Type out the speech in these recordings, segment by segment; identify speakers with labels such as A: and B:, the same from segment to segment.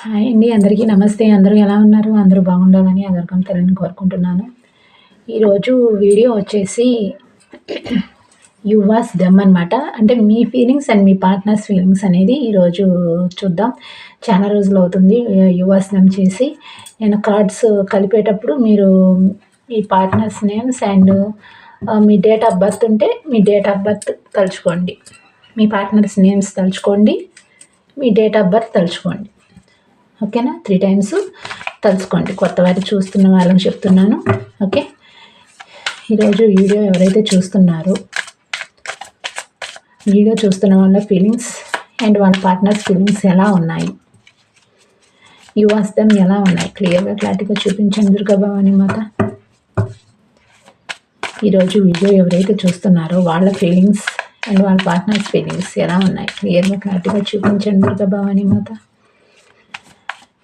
A: Hi అండి అందరికీ నమస్తే. అందరూ ఎలా ఉన్నారు? అందరూ బాగుండాలని అందరికీ తెలియని కోరుకుంటున్నాను. ఈరోజు వీడియో వచ్చేసి యు వాస్ దమ్ అనమాట అంటే మీ ఫీలింగ్స్ అండ్ మీ పార్ట్నర్స్ ఫీలింగ్స్ అనేది ఈరోజు చూద్దాం. చాలా రోజులు అవుతుంది యు వాస్ దమ్ చేసి. నేను కార్డ్స్ కలిపేటప్పుడు మీరు మీ పార్ట్నర్స్ నేమ్స్ అండ్ మీ డేట్ ఆఫ్ బర్త్ ఉంటే మీ డేట్ ఆఫ్ బర్త్ తలుచుకోండి. మీ పార్ట్నర్స్ నేమ్స్ తలుచుకోండి. మీ డేట్ ఆఫ్ బర్త్ తలుచుకోండి. ఓకేనా? త్రీ టైమ్స్ తలుచుకోండి. కొత్త వారి చూస్తున్న వాళ్ళని చెప్తున్నాను. ఓకే? ఈరోజు వీడియో ఎవరైతే చూస్తున్నారో వీడియో చూస్తున్న వాళ్ళ ఫీలింగ్స్ అండ్ వాళ్ళ పార్ట్నర్స్ ఫీలింగ్స్ ఎలా ఉన్నాయి? యువాస్ వాస్తవం ఎలా ఉన్నాయి? క్లియర్గా క్లారిటీగా చూపించండి దుర్గాభవాని మాత. ఈరోజు వీడియో ఎవరైతే చూస్తున్నారో వాళ్ళ ఫీలింగ్స్ అండ్ వాళ్ళ పార్ట్నర్స్ ఫీలింగ్స్ ఎలా ఉన్నాయి? క్లియర్గా క్లారిటీగా చూపించండి దుర్గాభవాని మాత.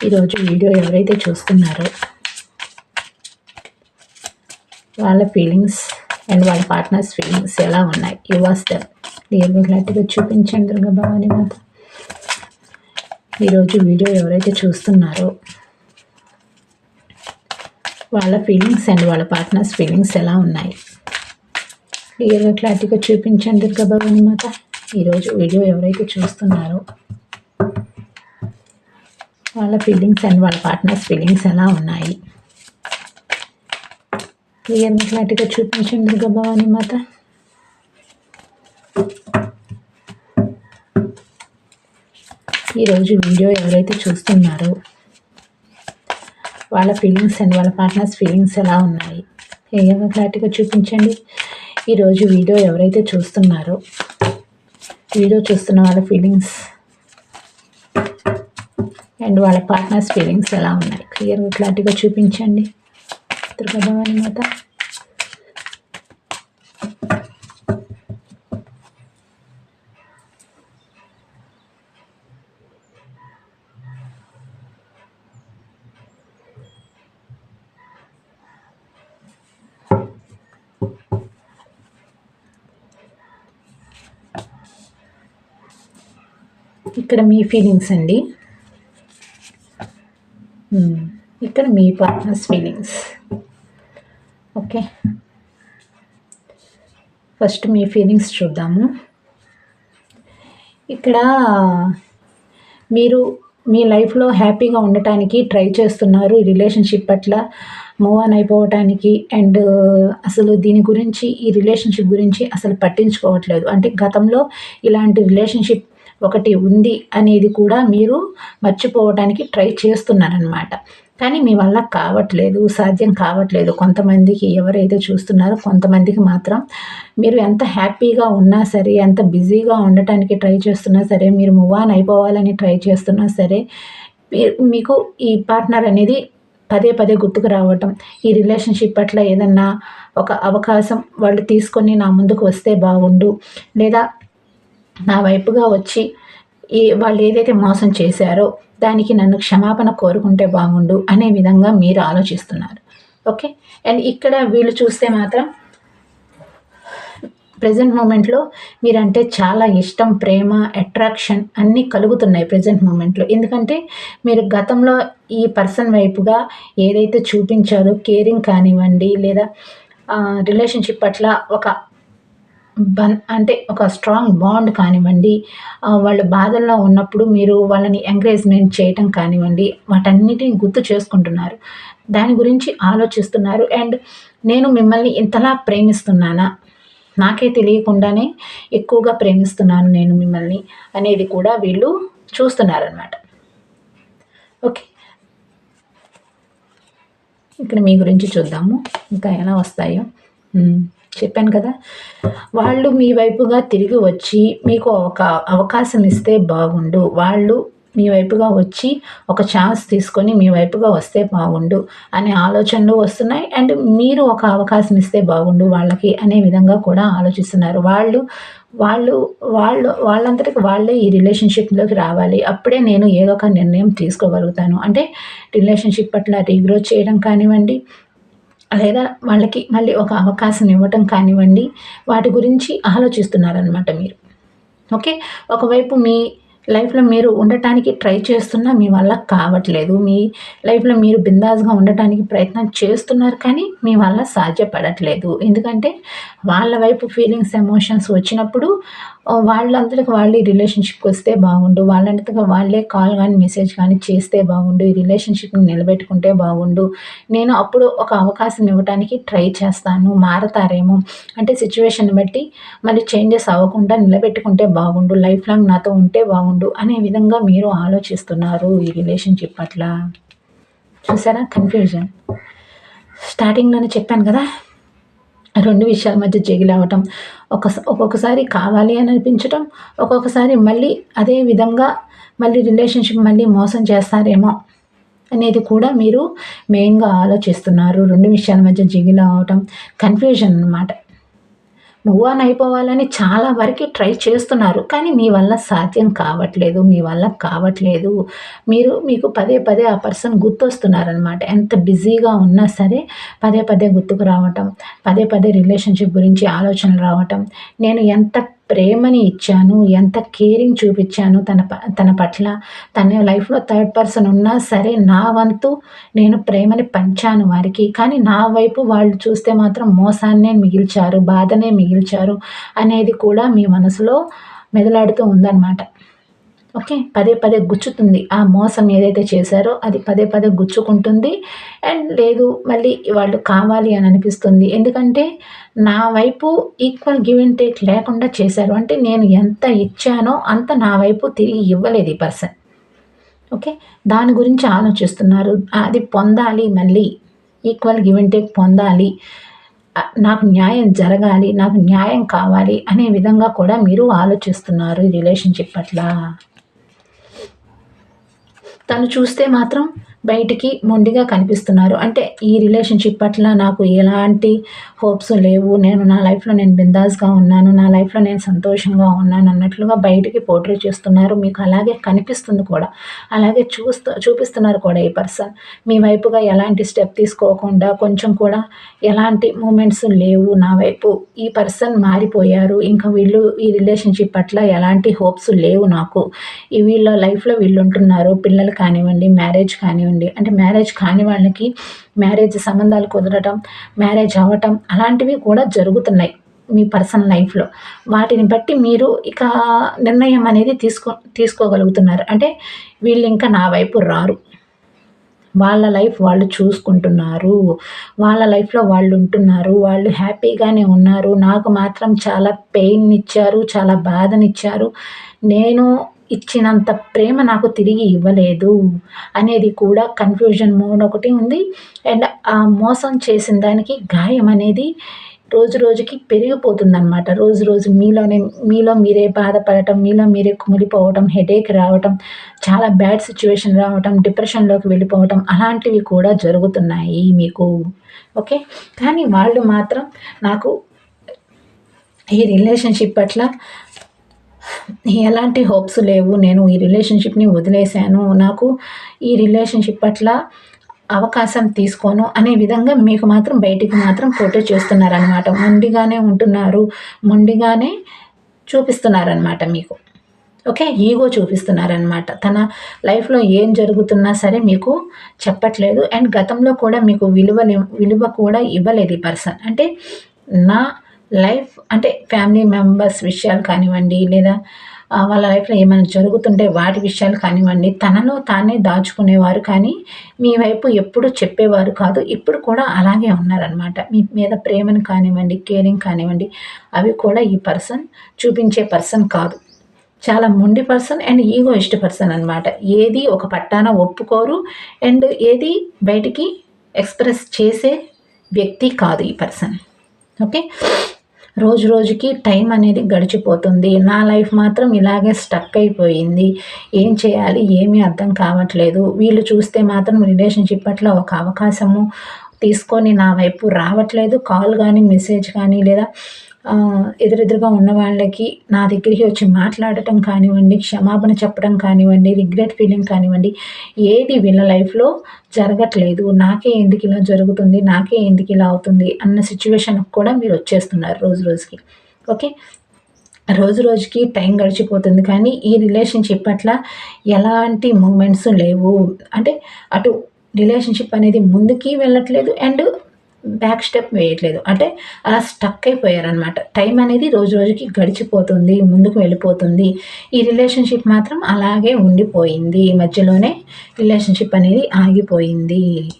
A: ఈరోజు వీడియో ఎవరైతే చూస్తున్నారో వాళ్ళ ఫీలింగ్స్ అండ్ వాళ్ళ పార్ట్నర్స్ ఫీలింగ్స్ ఎలా ఉన్నాయి? యువాస్ దమ్ క్లియర్గా క్లారిటీగా చూపించండి దుర్గా భవాని మాత. ఈరోజు వీడియో ఎవరైతే చూస్తున్నారో వాళ్ళ ఫీలింగ్స్ అండ్ వాళ్ళ పార్ట్నర్స్ ఫీలింగ్స్ ఎలా ఉన్నాయి? క్లియర్గా క్లారిటీగా చూపించండి దుర్గా భవాని మాత. ఈరోజు వీడియో ఎవరైతే చూస్తున్నారో వాళ్ళ ఫీలింగ్స్ అండ్ వాళ్ళ పార్ట్నర్స్ ఫీలింగ్స్ ఎలా ఉన్నాయి? క్లియర్గా క్లారిటీగా చూపించండి దుర్గా భవాని మాత ఈరోజు వీడియో ఎవరైతే చూస్తున్నారో వాళ్ళ ఫీలింగ్స్ అండ్ వాళ్ళ పార్ట్నర్స్ ఫీలింగ్స్ ఎలా ఉన్నాయి? క్లియర్గా క్లారిటీగా చూపించండి. ఈరోజు వీడియో ఎవరైతే చూస్తున్నారో వీడియో చూస్తున్న వాళ్ళ ఫీలింగ్స్ అండ్ వాళ్ళ పార్ట్నర్స్ ఫీలింగ్స్ ఎలా ఉన్నాయి? క్లియర్గా క్లారిటీగా చూపించండి. దుర్గాభవాని మాత. ఇక్కడ మీ ఫీలింగ్స్ అండి. ఇక్కడ మీ పార్ట్నర్స్ ఫీలింగ్స్ ఓకే ఫస్ట్ మీ ఫీలింగ్స్ చూద్దాము. ఇక్కడ మీరు మీ లైఫ్లో హ్యాపీగా ఉండటానికి ట్రై చేస్తున్నారు. ఈ రిలేషన్షిప్ పట్ల మూవ్ ఆన్ అయిపోవటానికి అండ్ uh, అసలు దీని గురించి ఈ రిలేషన్షిప్ గురించి అసలు పట్టించుకోవట్లేదు. అంటే గతంలో ఇలాంటి రిలేషన్షిప్ ఒకటి ఉంది అనేది కూడా మీరు మర్చిపోవడానికి ట్రై చేస్తున్నారనమాట కానీ మీ వల్ల కావట్లేదు సాధ్యం కావట్లేదు. కొంతమందికి ఎవరైతే చూస్తున్నారో కొంతమందికి మాత్రం మీరు ఎంత హ్యాపీగా ఉన్నా సరే ఎంత బిజీగా ఉండటానికి ట్రై చేస్తున్నా సరే మీరు మూవ్ ఆన్ అయిపోవాలని ట్రై చేస్తున్నా సరే మీకు ఈ పార్ట్నర్ అనేది పదే పదే గుర్తుకు రావటం. ఈ రిలేషన్షిప్ పట్ల ఏదన్నా ఒక అవకాశం వాళ్ళు తీసుకొని నా ముందుకు వస్తే బాగుండు. లేదా నా వైపుగా వచ్చి ఈ వాళ్ళు ఏదైతే మోసం చేశారో దానికి నన్ను క్షమాపణ కోరుకుంటే బాగుండు అనే విధంగా మీరు ఆలోచిస్తున్నారు. ఓకే? అండ్ ఇక్కడ వీళ్ళు చూస్తే మాత్రం ప్రజెంట్ మూమెంట్లో మీరంటే చాలా ఇష్టం ప్రేమ అట్రాక్షన్ అన్నీ కలుగుతున్నాయి ప్రజెంట్ మూమెంట్లో. ఎందుకంటే మీరు గతంలో ఈ పర్సన్ వైపుగా ఏదైతే చూపించారో కేరింగ్ కానివ్వండి లేదా రిలేషన్షిప్ పట్ల ఒక బన్ అంటే ఒక స్ట్రాంగ్ బాండ్ కానివ్వండి వాళ్ళు బాధల్లో ఉన్నప్పుడు మీరు వాళ్ళని ఎంకరేజ్మెంట్ చేయటం కానివ్వండి వాటన్నిటిని గుర్తు చేసుకుంటున్నారు. దాని గురించి ఆలోచిస్తున్నారు. అండ్ నేను మిమ్మల్ని ఇంతలా ప్రేమిస్తున్నానా? నాకే తెలియకుండానే ఎక్కువగా ప్రేమిస్తున్నాను నేను మిమ్మల్ని అనేది కూడా వీళ్ళు చూస్తున్నారనమాట ఓకే. ఇక్కడ మీ గురించి చూద్దాము. ఇంకా ఎలా వస్తాయో. చెప్పాను కదా. వాళ్ళు మీ వైపుగా తిరిగి వచ్చి మీకు ఒక అవకాశం ఇస్తే బాగుండు. వాళ్ళు మీ వైపుగా వచ్చి ఒక ఛాన్స్ తీసుకొని మీ వైపుగా వస్తే బాగుండు అనే ఆలోచనలు వస్తున్నాయి. అండ్ మీరు ఒక అవకాశం ఇస్తే బాగుండు వాళ్ళకి అనే విధంగా కూడా ఆలోచిస్తున్నారు. వాళ్ళు వాళ్ళు వాళ్ళు వాళ్ళంతటికి వాళ్ళే ఈ రిలేషన్షిప్లోకి రావాలి. అప్పుడే నేను ఏదో ఒక నిర్ణయం తీసుకోగలుగుతాను. అంటే రిలేషన్షిప్ పట్ల రీగ్రోత్ చేయడం కానివ్వండి లేదా వాళ్ళకి మళ్ళీ ఒక అవకాశం ఇవ్వటం కానివ్వండి వాటి గురించి ఆలోచిస్తున్నారనమాట మీరు. ఓకే? ఒకవైపు మీ లైఫ్లో మీరు ఉండటానికి ట్రై చేస్తున్నా మీ వల్ల కావట్లేదు. మీ లైఫ్లో మీరు బిందాస్గా ఉండటానికి ప్రయత్నం చేస్తున్నారు కానీ మీ వల్ల సాధ్యపడట్లేదు. ఎందుకంటే వాళ్ళ వైపు ఫీలింగ్స్ ఎమోషన్స్ వచ్చినప్పుడు వాళ్ళంతటికి వాళ్ళు రిలేషన్షిప్కి వస్తే బాగుండు. వాళ్ళంతగా వాళ్ళే కాల్ కానీ మెసేజ్ కానీ చేస్తే బాగుండు. ఈ రిలేషన్షిప్ని నిలబెట్టుకుంటే బాగుండు. నేను అప్పుడు ఒక అవకాశం ఇవ్వడానికి ట్రై చేస్తాను. మారతారేమో. అంటే సిచ్యువేషన్ బట్టి మళ్ళీ చేంజెస్ అవ్వకుండా నిలబెట్టుకుంటే బాగుండు. లైఫ్ లాంగ్ నాతో ఉంటే బాగుండు. అనే విధంగా మీరు ఆలోచిస్తున్నారు ఈ రిలేషన్షిప్ పట్ల. చూసారా? కన్ఫ్యూజన్ స్టార్టింగ్లోనే చెప్పాను కదా రెండు విషయాల మధ్య జగిలవటం ఒక ఒక్కొక్కసారి కావాలి అని అనిపించటం ఒక్కొక్కసారి మళ్ళీ అదే విధంగా మళ్ళీ రిలేషన్షిప్ మళ్ళీ మోసం చేస్తారేమో అనేది కూడా మీరు మెయిన్గా ఆలోచిస్తున్నారు. రెండు విషయాల మధ్య జిగిల అవటం కన్ఫ్యూజన్ అనమాట మూవ్ అయిపోవాలని చాలా వరకు ట్రై చేస్తున్నారు. కానీ మీ వల్ల సాధ్యం కావట్లేదు మీ వల్ల కావట్లేదు. మీరు మీకు పదే పదే ఆ పర్సన్ గుర్తొస్తున్నారనమాట ఎంత బిజీగా ఉన్నా సరే పదే పదే గుర్తుకు రావటం పదే పదే రిలేషన్షిప్ గురించి ఆలోచనలు రావటం నేను ఎంత ప్రేమని ఇచ్చాను ఎంత కేరింగ్ చూపించాను తన తన పట్ల. తన లైఫ్లో థర్డ్ పర్సన్ ఉన్నా సరే నా వంతు నేను ప్రేమని పంచాను వారికి. కానీ నా వైపు వాళ్ళు చూస్తే మాత్రం మోసాన్నే మిగిల్చారు బాధనే మిగిల్చారు అనేది కూడా మీ మనసులో మెదలాడుతూ ఉందన్నమాట. ఓకే పదే పదే గుచ్చుతుంది. ఆ మోసం ఏదైతే చేశారో అది పదే పదే గుచ్చుకుంటుంది. అండ్ లేదు మళ్ళీ వాళ్ళు కావాలి అని అనిపిస్తుంది. ఎందుకంటే నా వైపు ఈక్వల్ గివ్ అండ్ టేక్ లేకుండా చేశారు. అంటే నేను ఎంత ఇచ్చానో అంత నా వైపు తిరిగి ఇవ్వలేదు ఈ పర్సన్ ఓకే దాని గురించి ఆలోచిస్తున్నారు. అది పొందాలి మళ్ళీ. ఈక్వల్ గివ్ అండ్ టేక్ పొందాలి. నాకు న్యాయం జరగాలి నాకు న్యాయం కావాలి అనే విధంగా కూడా మీరు ఆలోచిస్తున్నారు ఈ రిలేషన్షిప్ పట్ల. తను చూస్తే మాత్రం బయటికి మొండిగా కనిపిస్తున్నారు. అంటే ఈ రిలేషన్షిప్ పట్ల నాకు ఎలాంటి హోప్స్ లేవు. నేను నా లైఫ్లో నేను బిందాస్గా ఉన్నాను. నా లైఫ్లో నేను సంతోషంగా ఉన్నాను అన్నట్లుగా బయటికి పోర్ట్రే చేస్తున్నారు. మీకు అలాగే కనిపిస్తుంది కూడా. అలాగే చూస్తూ చూపిస్తున్నారు కూడా ఈ పర్సన్. మీ వైపుగా ఎలాంటి స్టెప్ తీసుకోకుండా కొంచెం కూడా ఎలాంటి మూమెంట్స్ లేవు నా వైపు. ఈ పర్సన్ మారిపోయారు. ఇంకా వీళ్ళు ఈ రిలేషన్షిప్ పట్ల ఎలాంటి హోప్స్ లేవు నాకు. ఈ వీళ్ళ లైఫ్లో వీళ్ళు ఉంటున్నారు. పిల్లలు కానివ్వండి మ్యారేజ్ కానివ్వండి నుండి అంటే మ్యారేజ్ కాని వాళ్ళకి మ్యారేజ్ సంబంధాలు కుదరటం మ్యారేజ్ అవ్వటం అలాంటివి కూడా జరుగుతున్నాయి మీ పర్సనల్ లైఫ్లో. వాటిని బట్టి మీరు ఇక నిర్ణయం అనేది తీసుకో తీసుకోగలుగుతున్నారు. అంటే వీళ్ళు ఇంకా నా వైపు రారు. వాళ్ళ లైఫ్ వాళ్ళు చూసుకుంటున్నారు. వాళ్ళ లైఫ్లో వాళ్ళు ఉంటున్నారు. వాళ్ళు హ్యాపీగానే ఉన్నారు. నాకు మాత్రం చాలా పెయిన్ ఇచ్చారు చాలా బాధనిచ్చారు. నేను ఇచ్చినంత ప్రేమ నాకు తిరిగి ఇవ్వలేదు అనేది కూడా కన్ఫ్యూజన్ మోడ్ ఒకటి ఉంది. అండ్ ఆ మోసం చేసిన దానికి గాయం అనేది రోజు రోజుకి పెరిగిపోతుందన్నమాట. రోజు రోజు మీలోనే మీలో మీరే బాధపడటం మీలో మీరే కుమిలిపోవటం హెడేక్ రావటం చాలా బ్యాడ్ సిచ్యువేషన్ రావటం డిప్రెషన్లోకి వెళ్ళిపోవటం అలాంటివి కూడా జరుగుతున్నాయి మీకు. ఓకే కానీ వాళ్ళు మాత్రం నాకు ఈ రిలేషన్షిప్ పట్ల ఎలాంటి హోప్స్ లేవు. నేను ఈ రిలేషన్షిప్ని వదిలేశాను. నాకు ఈ రిలేషన్షిప్ పట్ల అవకాశం తీసుకోను అనే విధంగా మీకు మాత్రం బయటికి మాత్రం ఫోటో చేస్తున్నారనమాట మొండిగానే ఉంటున్నారు. మొండిగానే చూపిస్తున్నారనమాట మీకు. ఓకే? ఈగో చూపిస్తున్నారనమాట తన లైఫ్లో ఏం జరుగుతున్నా సరే మీకు చెప్పట్లేదు. అండ్ గతంలో కూడా మీకు విలువ విలువ కూడా ఇవ్వలేదు ఈ పర్సన్. అంటే నా లైఫ్ అంటే ఫ్యామిలీ మెంబర్స్ విషయాలు కానివ్వండి లేదా వాళ్ళ లైఫ్లో ఏమైనా జరుగుతుంటే వాటి విషయాలు కానివ్వండి తనలో తానే దాచుకునేవారు కానీ మీ వైపు ఎప్పుడు చెప్పేవారు కాదు. ఇప్పుడు కూడా అలాగే ఉన్నారనమాట మీ మీద ప్రేమను కానివ్వండి కేరింగ్ కానివ్వండి అవి కూడా ఈ పర్సన్ చూపించే పర్సన్ కాదు. చాలా మొండి పర్సన్ అండ్ ఈగో ఇష్ట పర్సన్ అనమాట ఏది ఒక పట్టాన ఒప్పుకోరు అండ్ ఏది బయటికి ఎక్స్ప్రెస్ చేసే వ్యక్తి కాదు ఈ పర్సన్. ఓకే? రోజు రోజుకి టైం అనేది గడిచిపోతుంది. నా లైఫ్ మాత్రం ఇలాగే స్టక్ అయిపోయింది. ఏం చేయాలి? ఏమీ అర్థం కావట్లేదు. వీళ్ళు చూస్తే మాత్రం రిలేషన్షిప్ పట్ల ఒక అవకాశము తీసుకొని నా వైపు రావట్లేదు. కాల్ కానీ మెసేజ్ కానీ లేదా ఎదురెదురుగా ఉన్న వాళ్ళకి నా దగ్గరికి వచ్చి మాట్లాడటం కానివ్వండి క్షమాపణ చెప్పడం కానివ్వండి రిగ్రెట్ ఫీలింగ్ కానివ్వండి ఏది వీళ్ళ లైఫ్లో జరగట్లేదు నాకే ఎందుకు ఇలా జరుగుతుంది నాకే ఎందుకు ఇలా అవుతుంది అన్న సిచ్యువేషన్కి కూడా మీరు వచ్చేస్తున్నారు రోజు రోజుకి. ఓకే? రోజు రోజుకి టైం గడిచిపోతుంది కానీ ఈ రిలేషన్షిప్ పట్ల ఎలాంటి మూమెంట్స్ లేవు. అంటే అటు రిలేషన్షిప్ అనేది ముందుకి వెళ్ళట్లేదు అండ్ బ్యాక్ స్టెప్ వేయట్లేదు. అంటే అలా స్టక్ అయిపోయారనమాట టైం అనేది రోజు రోజుకి గడిచిపోతుంది ముందుకు వెళ్ళిపోతుంది. ఈ రిలేషన్షిప్ మాత్రం అలాగే ఉండిపోయింది. మధ్యలోనే రిలేషన్షిప్ అనేది ఆగిపోయింది.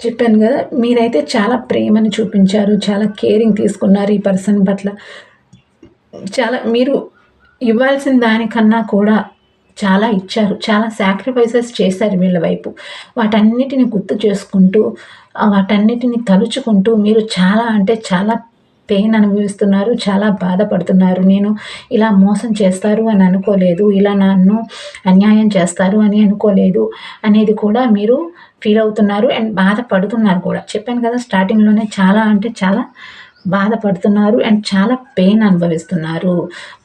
A: చెప్పాను కదా మీరైతే చాలా ప్రేమను చూపించారు చాలా కేరింగ్ తీసుకున్నారు ఈ పర్సన్ పట్ల. చాలా మీరు ఇవ్వాల్సిన దానికన్నా కూడా చాలా ఇచ్చారు. చాలా సాక్రిఫైసెస్ చేశారు వీళ్ళ వైపు. వాటన్నిటిని గుర్తు చేసుకుంటూ వాటన్నిటిని తలుచుకుంటూ మీరు చాలా అంటే చాలా పెయిన్ అనుభవిస్తున్నారు చాలా బాధపడుతున్నారు. నేను ఇలా మోసం చేస్తారు అని అనుకోలేదు ఇలా నన్ను అన్యాయం చేస్తారు అని అనుకోలేదు అనేది కూడా మీరు ఫీల్ అవుతున్నారు అండ్ బాధపడుతున్నారు కూడా. చెప్పాను కదా స్టార్టింగ్లోనే చాలా అంటే చాలా బాధపడుతున్నారు అండ్ చాలా పెయిన్ అనుభవిస్తున్నారు.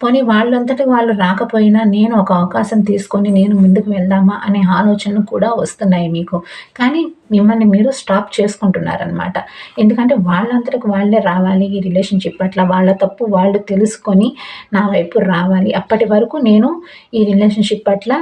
A: పోనీ వాళ్ళంతటి వాళ్ళు రాకపోయినా నేను ఒక అవకాశం తీసుకొని నేను ముందుకు వెళ్దామా అనే ఆలోచనలు కూడా వస్తున్నాయి మీకు. కానీ మిమ్మల్ని మీరు స్టాప్ చేసుకుంటున్నారనమాట ఎందుకంటే వాళ్ళంతటికి వాళ్ళే రావాలి ఈ రిలేషన్షిప్ అట్లా వాళ్ళ తప్పు వాళ్ళు తెలుసుకొని నా వైపు రావాలి. అప్పటి వరకు నేను ఈ రిలేషన్షిప్ పట్ల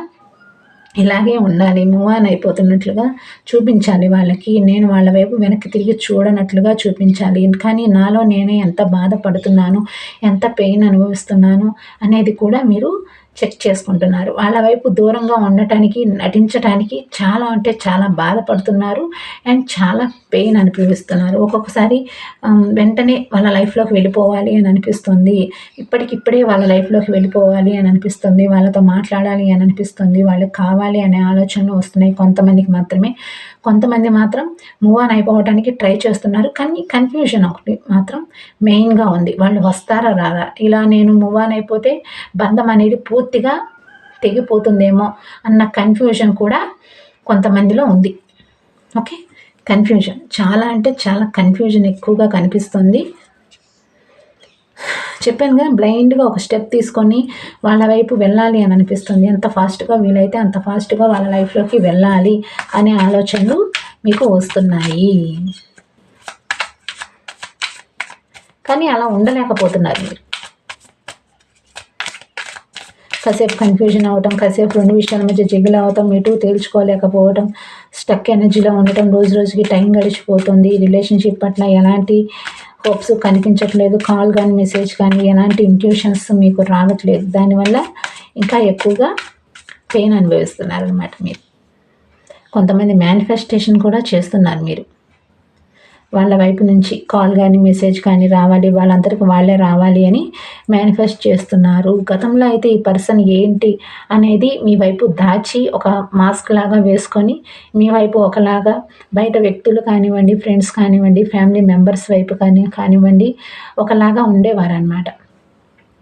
A: ఇలాగే ఉండాలి మూవ్ ఆన్ అయిపోతున్నట్లుగా చూపించాలి వాళ్ళకి. నేను వాళ్ళ వైపు వెనక్కి తిరిగి చూడనట్లుగా చూపించాలి. కానీ నాలో నేనే ఎంత బాధపడుతున్నాను ఎంత పెయిన్ అనుభవిస్తున్నాను అనేది కూడా మీరు చెక్ చేసుకుంటున్నారు. వాళ్ళ వైపు దూరంగా ఉండటానికి నటించటానికి చాలా అంటే చాలా బాధపడుతున్నారు అండ్ చాలా పెయిన్ అనిపిస్తున్నారు. ఒక్కొక్కసారి వెంటనే వాళ్ళ లైఫ్లోకి వెళ్ళిపోవాలి అని అనిపిస్తుంది. ఇప్పటికిప్పుడే వాళ్ళ లైఫ్లోకి వెళ్ళిపోవాలి అని అనిపిస్తుంది. వాళ్ళతో మాట్లాడాలి అని అనిపిస్తుంది. వాళ్ళకి కావాలి అనే ఆలోచనలు వస్తున్నాయి కొంతమందికి మాత్రమే. కొంతమంది మాత్రం మూవ్ ఆన్ అయిపోవడానికి ట్రై చేస్తున్నారు. కానీ కన్ఫ్యూజన్ ఒకటి మాత్రం మెయిన్గా ఉంది. వాళ్ళు వస్తారా రారా? ఇలా నేను మూవ్ ఆన్ అయిపోతే బంధం అనేది పూర్తిగా తెగిపోతుందేమో అన్న కన్ఫ్యూజన్ కూడా కొంతమందిలో ఉంది. ఓకే కన్ఫ్యూజన్ చాలా అంటే చాలా కన్ఫ్యూజన్ ఎక్కువగా కనిపిస్తుంది. చెప్పాను కదా బ్లైండ్గా ఒక స్టెప్ తీసుకొని వాళ్ళ వైపు వెళ్ళాలి అని అనిపిస్తుంది. ఎంత ఫాస్ట్గా వీలైతే అంత ఫాస్ట్గా వాళ్ళ లైఫ్లోకి వెళ్ళాలి అనే ఆలోచనలు మీకు వస్తున్నాయి. కానీ అలా ఉండలేకపోతున్నారు మీరు. కాసేపు కన్ఫ్యూజన్ అవటం కాసేపు రెండు విషయాల మధ్య జిగులు అవటం ఇటు తేల్చుకోలేకపోవటం స్టక్ ఎనర్జీలో ఉండటం రోజు రోజుకి టైం గడిచిపోతుంది రిలేషన్షిప్ పట్ల ఎలాంటి హోప్స్ కనిపించట్లేదు కాల్ కానీ మెసేజ్ కానీ ఎలాంటి ఇంట్యూషన్స్ మీకు రావట్లేదు. దానివల్ల ఇంకా ఎక్కువగా పెయిన్ అనుభవిస్తున్నారు అనమాట మీరు. కొంతమంది మేనిఫెస్టేషన్ కూడా చేస్తున్నారు మీరు. వాళ్ళ వైపు నుంచి కాల్ కానీ మెసేజ్ కానీ రావాలి. వాళ్ళందరికీ వాళ్ళే రావాలి అని మేనిఫెస్ట్ చేస్తున్నారు. గతంలో అయితే ఈ పర్సన్ ఏంటి అనేది మీ వైపు దాచి ఒక మాస్క్ లాగా వేసుకొని మీ వైపు ఒకలాగా బయట వ్యక్తులు కానివ్వండి ఫ్రెండ్స్ కానివ్వండి ఫ్యామిలీ మెంబర్స్ వైపు కానీ కానివ్వండి ఒకలాగా ఉండేవారు అనమాట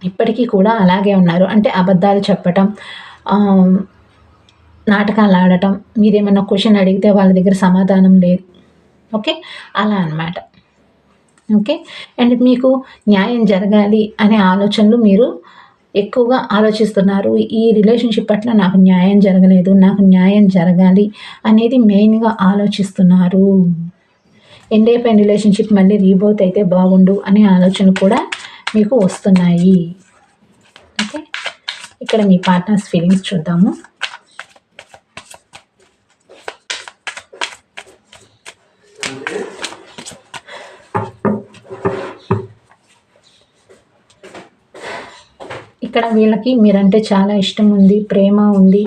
A: ఇప్పటికీ కూడా అలాగే ఉన్నారు. అంటే అబద్ధాలు చెప్పటం నాటకాలు ఆడటం మీరేమన్నా క్వశ్చన్ అడిగితే వాళ్ళ దగ్గర సమాధానం లేదు. ఓకే? అలా అనమాట ఓకే? అండ్ మీకు న్యాయం జరగాలి అనే ఆలోచనలు మీరు ఎక్కువగా ఆలోచిస్తున్నారు. ఈ రిలేషన్షిప్ పట్ల నాకు న్యాయం జరగలేదు నాకు న్యాయం జరగాలి అనేది మెయిన్గా ఆలోచిస్తున్నారు. ఎండ్ అయిపోయిన రిలేషన్షిప్ మళ్ళీ రీబౌత్ అయితే బాగుండు అనే ఆలోచన కూడా మీకు వస్తున్నాయి. ఓకే? ఇక్కడ మీ పార్ట్నర్స్ ఫీలింగ్స్ చూద్దాము. ఇక్కడ వీళ్ళకి మీరంటే చాలా ఇష్టం ఉంది ప్రేమ ఉంది.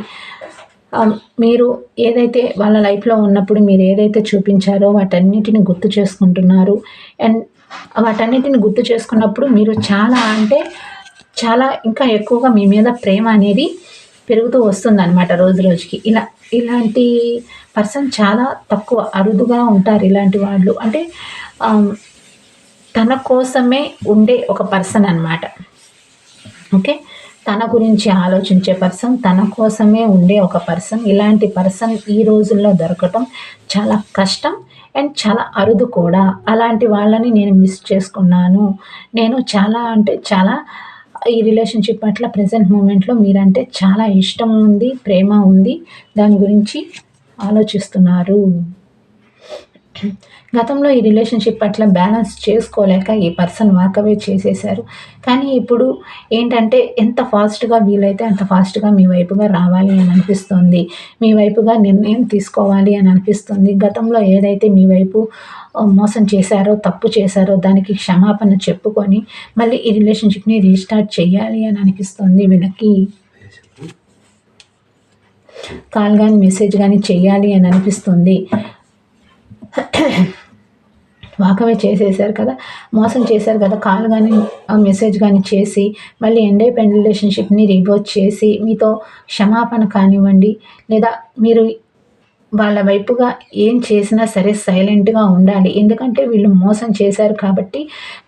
A: మీరు ఏదైతే వాళ్ళ లైఫ్లో ఉన్నప్పుడు మీరు ఏదైతే చూపించారో వాటన్నిటిని గుర్తు చేసుకుంటున్నారు. అండ్ వాటన్నిటిని గుర్తు చేసుకున్నప్పుడు మీరు చాలా అంటే చాలా ఇంకా ఎక్కువగా మీ మీద ప్రేమ అనేది పెరుగుతూ వస్తుంది అనమాట రోజు రోజుకి. ఇలా ఇలాంటి పర్సన్ చాలా తక్కువ అరుదుగా ఉంటారు ఇలాంటి వాళ్ళు. అంటే తన కోసమే ఉండే ఒక పర్సన్ అనమాట ఓకే? తన గురించి ఆలోచించే పర్సన్ తన కోసమే ఉండే ఒక పర్సన్. ఇలాంటి పర్సన్ ఈ రోజుల్లో దొరకటం చాలా కష్టం అండ్ చాలా అరుదు కూడా. అలాంటి వాళ్ళని నేను మిస్ చేసుకున్నాను. నేను చాలా అంటే చాలా ఈ రిలేషన్షిప్ పట్ల ప్రజెంట్ మూమెంట్లో మీరంటే చాలా ఇష్టం ఉంది ప్రేమ ఉంది. దాని గురించి ఆలోచిస్తున్నారు. గతంలో ఈ రిలేషన్షిప్ పట్ల బ్యాలెన్స్ చేసుకోలేక ఈ పర్సన్ వాకవే చేసేసారు కానీ ఇప్పుడు ఏంటంటే ఎంత ఫాస్ట్గా వీలైతే అంత ఫాస్ట్గా మీ వైపుగా రావాలి అని అనిపిస్తుంది. మీ వైపుగా నిర్ణయం తీసుకోవాలి అని అనిపిస్తుంది. గతంలో ఏదైతే మీ వైపు మోసం చేశారో తప్పు చేశారో దానికి క్షమాపణ చెప్పుకొని మళ్ళీ ఈ రిలేషన్షిప్ని రీస్టార్ట్ చేయాలి అని అనిపిస్తుంది వీళ్ళకి కాల్ కానీ మెసేజ్ కానీ చేయాలి అని అనిపిస్తుంది. వాకవే చేసేసారు కదా మోసం చేశారు కదా కాల్ కానీ మెసేజ్ కానీ చేసి మళ్ళీ ఎండ్ అయిపోయిన రిలేషన్షిప్ని రివర్స్ చేసి మీతో క్షమాపణ కానివ్వండి లేదా మీరు వాళ్ళ వైపుగా ఏం చేసినా సరే సైలెంట్గా ఉండాలి. ఎందుకంటే వీళ్ళు మోసం చేశారు కాబట్టి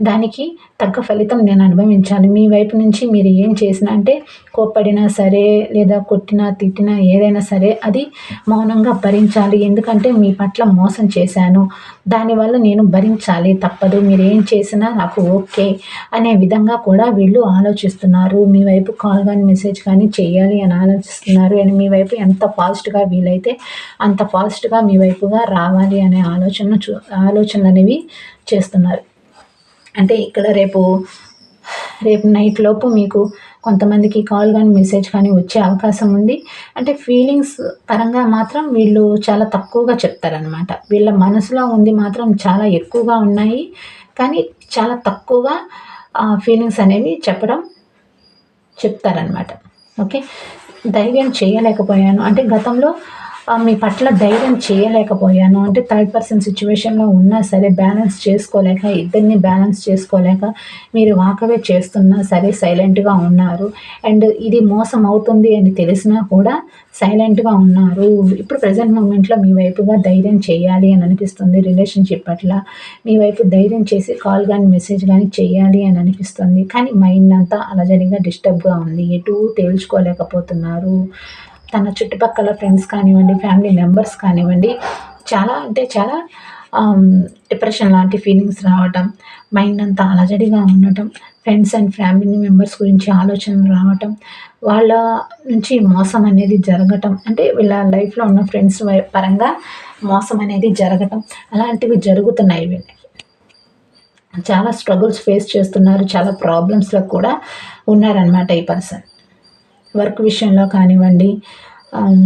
A: దానికి తగ్గ ఫలితం నేను అనుభవించాలి మీ వైపు నుంచి మీరు ఏం చేసినా అంటే కోప్పడినా సరే లేదా కొట్టినా తిట్టినా ఏదైనా సరే అది మౌనంగా భరించాలి. ఎందుకంటే మీ పట్ల మోసం చేశాను. దానివల్ల నేను భరించాలి. తప్పదు. మీరు ఏం చేసినా నాకు ఓకే అనే విధంగా కూడా వీళ్ళు ఆలోచిస్తున్నారు. మీ వైపు కాల్ కానీ మెసేజ్ కానీ చేయాలి అని ఆలోచిస్తున్నారు. అండ్ మీ వైపు ఎంత ఫాస్ట్గా వీలైతే అంత ఫాస్ట్గా మీ వైపుగా రావాలి అనే ఆలోచన చూ ఆలోచనలు అనేవి చేస్తున్నారు. అంటే ఇక్కడ రేపు రేపు నైట్ లోపు మీకు కొంతమందికి కాల్ కానీ మెసేజ్ కానీ వచ్చే అవకాశం ఉంది. అంటే ఫీలింగ్స్ పరంగా మాత్రం వీళ్ళు చాలా తక్కువగా చెప్తారనమాట వీళ్ళ మనసులో ఉంది మాత్రం చాలా ఎక్కువగా ఉన్నాయి. కానీ చాలా తక్కువగా ఫీలింగ్స్ అనేవి చెప్పడం చెప్తారనమాట ఓకే? ధైర్యం చేయలేకపోయాను. అంటే గతంలో మీ పట్ల ధైర్యం చేయలేకపోయాను. అంటే థర్డ్ పర్సన్ సిచ్యువేషన్లో ఉన్నా సరే బ్యాలెన్స్ చేసుకోలేక ఇద్దరిని బ్యాలెన్స్ చేసుకోలేక మీరు వాకవే చేస్తున్నా సరే సైలెంట్గా ఉన్నారు. అండ్ ఇది మోసం అవుతుంది అని తెలిసినా కూడా సైలెంట్గా ఉన్నారు. ఇప్పుడు ప్రజెంట్ మూమెంట్లో మీ వైపుగా ధైర్యం చేయాలి అని అనిపిస్తుంది. రిలేషన్షిప్ పట్ల మీ వైపు ధైర్యం చేసి కాల్ కానీ మెసేజ్ కానీ చేయాలి అని అనిపిస్తుంది. కానీ మైండ్ అంతా అలజడిగా డిస్టర్బ్గా ఉంది. ఎటు తేల్చుకోలేకపోతున్నారు. తన చుట్టుపక్కల ఫ్రెండ్స్ కానివ్వండి ఫ్యామిలీ మెంబర్స్ కానివ్వండి చాలా అంటే చాలా um, డిప్రెషన్ లాంటి ఫీలింగ్స్ రావటం మైండ్ అంతా అలజడిగా ఉండటం ఫ్రెండ్స్ అండ్ ఫ్యామిలీ మెంబర్స్ గురించి ఆలోచనలు రావటం వాళ్ళ నుంచి మోసం అనేది జరగటం అంటే వీళ్ళ లైఫ్లో ఉన్న ఫ్రెండ్స్ పరంగా మోసం అనేది జరగటం అలాంటివి జరుగుతున్నాయి వీళ్ళకి. చాలా స్ట్రగుల్స్ ఫేస్ చేస్తున్నారు చాలా ప్రాబ్లమ్స్లో కూడా ఉన్నారనమాట ఈ పర్సన్ వర్క్ విషయంలో కానివ్వండి Um,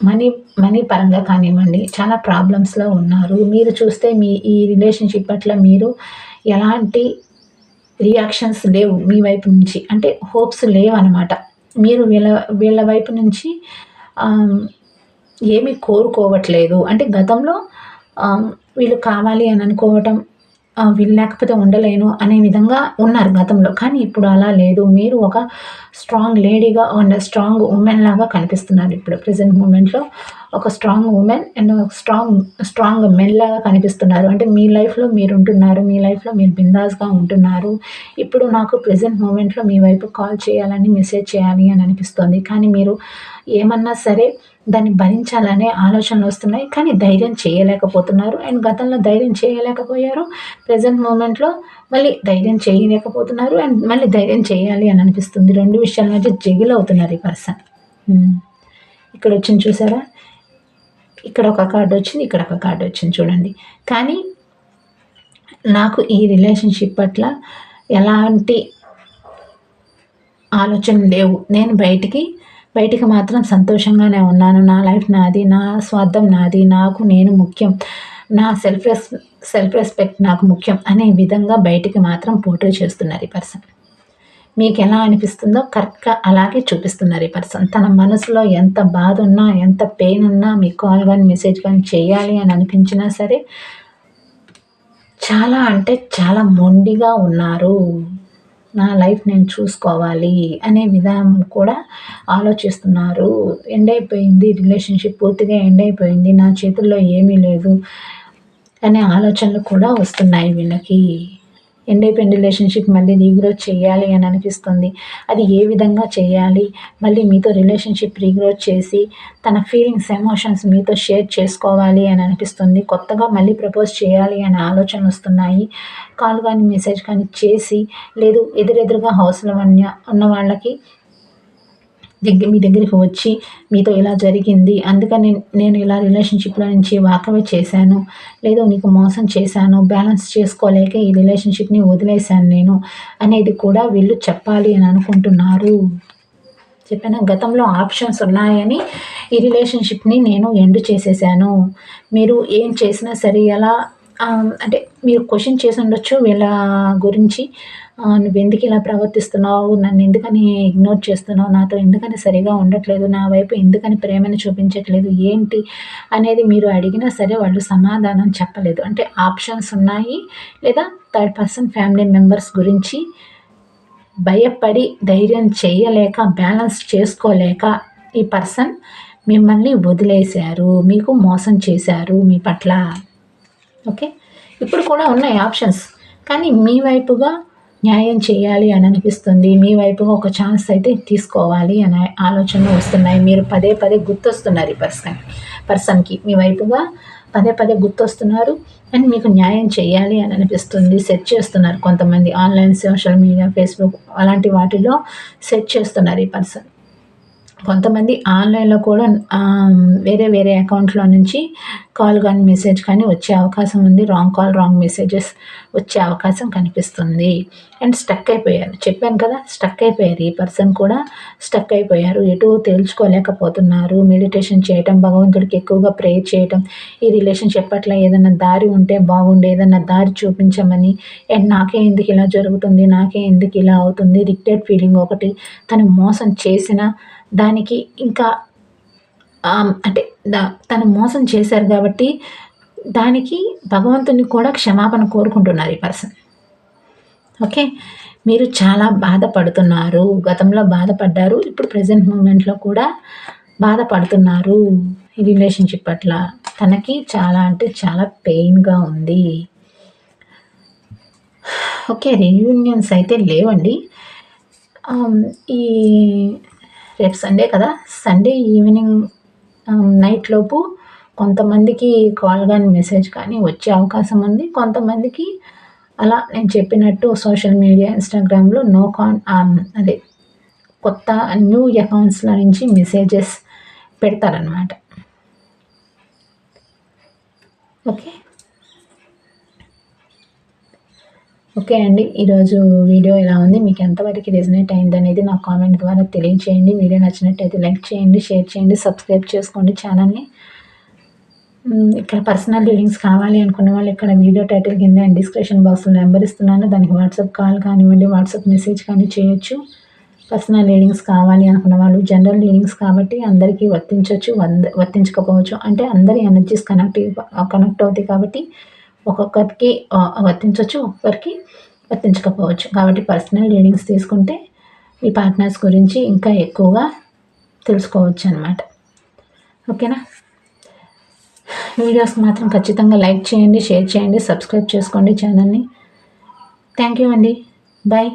A: మనీ మనీ పరంగా కానివ్వండి చాలా ప్రాబ్లమ్స్లో ఉన్నారు. మీరు చూస్తే మీ ఈ రిలేషన్షిప్ పట్ల మీరు ఎలాంటి రియాక్షన్స్ లేవు మీ వైపు నుంచి. అంటే హోప్స్ లేవు అనమాట మీరు వీళ్ళ వీళ్ళ వైపు నుంచి um, ఏమీ కోరుకోవట్లేదు. అంటే గతంలో um, వీళ్ళు కావాలి అని అనుకోవటం వీళ్ళు లేకపోతే ఉండలేను అనే విధంగా ఉన్నారు గతంలో. కానీ ఇప్పుడు అలా లేదు. మీరు ఒక స్ట్రాంగ్ లేడీగా అండ్ స్ట్రాంగ్ ఉమెన్ లాగా కనిపిస్తున్నారు ఇప్పుడు ప్రజెంట్ మూమెంట్లో ఒక strong women and strong strong men లాగా కనిపిస్తున్నారు. అంటే మీ లైఫ్లో మీరు ఉంటున్నారు మీ లైఫ్లో మీరు బిందాస్గా ఉంటున్నారు. ఇప్పుడు నాకు ప్రజెంట్ మూమెంట్లో మీ వైపు కాల్ చేయాలని మెసేజ్ చేయాలి అని అనిపిస్తుంది. కానీ మీరు ఏమన్నా సరే దాన్ని భరించాలనే ఆలోచనలు వస్తున్నాయి. కానీ ధైర్యం చేయలేకపోతున్నారు. అండ్ గతంలో ధైర్యం చేయలేకపోయారు. ప్రజెంట్ మూమెంట్లో మళ్ళీ ధైర్యం చేయలేకపోతున్నారు. అండ్ మళ్ళీ ధైర్యం చేయాలి అని అనిపిస్తుంది. రెండు విషయాల మధ్య జగిల్ అవుతున్నారు ఈ పర్సన్. ఇక్కడ వచ్చింది చూసారా? ఇక్కడ ఒక కార్డు వచ్చింది ఇక్కడ ఒక కార్డు వచ్చింది చూడండి. కానీ నాకు ఈ రిలేషన్షిప్ పట్ల ఎలాంటి ఆలోచన లేవు. నేను బయటికి బయటికి మాత్రం సంతోషంగానే ఉన్నాను. నా లైఫ్ నాది నా స్వార్థం నాది నాకు నేను ముఖ్యం నా సెల్ఫ్ రెస్ సెల్ఫ్ రెస్పెక్ట్ నాకు ముఖ్యం అనే విధంగా బయటికి మాత్రం పోటీ చేస్తున్నారు ఈ పర్సన్ మీకు ఎలా అనిపిస్తుందో కరెక్ట్గా అలాగే చూపిస్తున్నారు ఈ పర్సన్ తన మనసులో ఎంత బాధ ఉన్నా ఎంత పెయిన్ ఉన్నా మీ కాల్ కానీ మెసేజ్ కానీ చేయాలి అని అనిపించినా సరే చాలా అంటే చాలా మొండిగా ఉన్నారు. నా లైఫ్ నేను చూసుకోవాలి అనే విధానం కూడా ఆలోచిస్తున్నారు. ఎండ్ అయిపోయింది రిలేషన్షిప్ పూర్తిగా ఎండ్ అయిపోయింది నా చేతుల్లో ఏమీ లేదు అనే ఆలోచనలు కూడా వస్తున్నాయి వీళ్ళకి. ఎండ్ అయిపోయిన రిలేషన్షిప్ మళ్ళీ రీగ్రో చేయాలి అని అనిపిస్తుంది. అది ఏ విధంగా చేయాలి? మళ్ళీ మీతో రిలేషన్షిప్ రీగ్రో చేసి తన ఫీలింగ్స్ ఎమోషన్స్ మీతో షేర్ చేసుకోవాలి అని అనిపిస్తుంది. కొత్తగా మళ్ళీ ప్రపోజ్ చేయాలి అనే ఆలోచనలు వస్తున్నాయి. కాల్ కానీ మెసేజ్ కానీ చేసి లేదు ఎదురెదురుగా హౌస్లో ఉన్న ఉన్న వాళ్ళకి దగ్గర మీ దగ్గరికి వచ్చి మీతో ఇలా జరిగింది అందుకని నేను ఇలా రిలేషన్షిప్లో నుంచి వాకవే చేశాను. లేదా నీకు మోసం చేశాను బ్యాలెన్స్ చేసుకోలేక ఈ రిలేషన్షిప్ని వదిలేశాను నేను అనేది కూడా వీళ్ళు చెప్పాలి అని అనుకుంటున్నారు. చెప్పిన? గతంలో ఆప్షన్స్ ఉన్నాయని ఈ రిలేషన్షిప్ని నేను ఎండ్ చేసేసాను. మీరు ఏం చేసినా సరే ఎలా అంటే మీరు క్వశ్చన్ చేసి ఉండొచ్చు వీళ్ళ గురించి. నువ్వు ఎందుకు ఇలా ప్రవర్తిస్తున్నావు? నన్ను ఎందుకని ఇగ్నోర్ చేస్తున్నావు? నాతో ఎందుకని సరిగా ఉండట్లేదు? నా వైపు ఎందుకని ప్రేమను చూపించట్లేదు? ఏంటి అనేది మీరు అడిగినా సరే వాళ్ళు సమాధానం చెప్పలేదు. అంటే ఆప్షన్స్ ఉన్నాయి లేదా థర్డ్ పర్సన్ ఫ్యామిలీ మెంబర్స్ గురించి భయపడి ధైర్యం చేయలేక బ్యాలెన్స్ చేసుకోలేక ఈ పర్సన్ మిమ్మల్ని వదిలేశారు. మీకు మోసం చేశారు మీ పట్ల. ఓకే? ఇప్పుడు కూడా ఉన్నాయి ఆప్షన్స్. కానీ మీ వైపుగా న్యాయం చేయాలి అని అనిపిస్తుంది. మీ వైపుగా ఒక ఛాన్స్ అయితే తీసుకోవాలి అనే ఆలోచనలు వస్తున్నాయి. మీరు పదే పదే గుర్తొస్తున్నారు ఈ పర్సన్ పర్సన్కి. మీ వైపుగా పదే పదే గుర్తొస్తున్నారు అండ్ మీకు న్యాయం చేయాలి అని అనిపిస్తుంది. సెట్ చేస్తున్నారు కొంతమంది. ఆన్లైన్ సోషల్ మీడియా ఫేస్బుక్ అలాంటి వాటిలో సెట్ చేస్తున్నారు ఈ పర్సన్. కొంతమంది ఆన్లైన్లో కూడా వేరే వేరే అకౌంట్లో నుంచి కాల్ కానీ మెసేజ్ కానీ వచ్చే అవకాశం ఉంది. రాంగ్ కాల్ రాంగ్ మెసేజెస్ వచ్చే అవకాశం కనిపిస్తుంది. అండ్ స్టక్ అయిపోయారు. చెప్పాను కదా స్టక్ అయిపోయారు. ఈ పర్సన్ కూడా స్టక్ అయిపోయారు. ఎటు తేల్చుకోలేకపోతున్నారు మెడిటేషన్ చేయటం భగవంతుడికి ఎక్కువగా ప్రే చేయటం ఈ రిలేషన్షిప్ పట్ల ఏదైనా దారి ఉంటే బాగుండే ఏదైనా దారి చూపించమని అండ్ నాకే ఎందుకు ఇలా జరుగుతుంది? నాకే ఎందుకు ఇలా అవుతుంది? రిగ్రెట్ ఫీలింగ్ ఒకటి తను మోసం చేసిన దానికి ఇంకా అంటే తను మోసం చేశారు కాబట్టి దానికి భగవంతుని కూడా క్షమాపణ కోరుకుంటున్నారు ఈ పర్సన్. ఓకే? మీరు చాలా బాధపడుతున్నారు గతంలో బాధపడ్డారు ఇప్పుడు ప్రజెంట్ మూమెంట్లో కూడా బాధపడుతున్నారు ఈ రిలేషన్షిప్ పట్ల. తనకి చాలా అంటే చాలా పెయిన్గా ఉంది. ఓకే రీయూనియన్స్ అయితే లేవండి. ఈ రేపు సండే కదా? సండే ఈవినింగ్ నైట్ లోపు కొంతమందికి కాల్ కానీ మెసేజ్ కానీ వచ్చే అవకాశం ఉంది. కొంతమందికి అలా నేను చెప్పినట్టు సోషల్ మీడియా ఇన్స్టాగ్రామ్లో నో కాన్ అదే కొత్త న్యూ అకౌంట్స్లో నుంచి మెసేజెస్ పెడతారనమాట ఓకే ఓకే అండి ఈరోజు వీడియో ఎలా ఉంది మీకు ఎంతవరకు రెజినేట్ అయింది అనేది నా కామెంట్ ద్వారా తెలియచేయండి. వీడియో నచ్చినట్టయితే లైక్ చేయండి షేర్ చేయండి సబ్స్క్రైబ్ చేసుకోండి ఛానల్ని ఇక్కడ పర్సనల్ రీడింగ్స్ కావాలి అనుకున్న వాళ్ళు ఇక్కడ వీడియో టైటిల్ కింద అండ్ డిస్క్రిప్షన్ బాక్స్లో నెంబర్ ఇస్తున్నాను. దానికి వాట్సాప్ కాల్ కానివ్వండి వాట్సాప్ మెసేజ్ కానీ చేయొచ్చు. పర్సనల్ రీడింగ్స్ కావాలి అనుకున్న వాళ్ళు జనరల్ రీడింగ్స్ కాబట్టి అందరికీ వర్తించవచ్చు వర్తించకపోవచ్చు. అంటే అందరి ఎనర్జీస్ కనెక్ట్ కనెక్ట్ అవుతాయి కాబట్టి ఒక్కొక్కరికి వర్తించవచ్చు ఒక్కొక్కరికి వర్తించకపోవచ్చు. కాబట్టి పర్సనల్ రీడింగ్స్ తీసుకుంటే మీ పార్ట్నర్స్ గురించి ఇంకా ఎక్కువగా తెలుసుకోవచ్చు అనమాట ఓకేనా? వీడియోస్ మాత్రం ఖచ్చితంగా లైక్ చేయండి షేర్ చేయండి సబ్స్క్రైబ్ చేసుకోండి ఛానల్ని. థ్యాంక్ యూ అండి. బాయ్.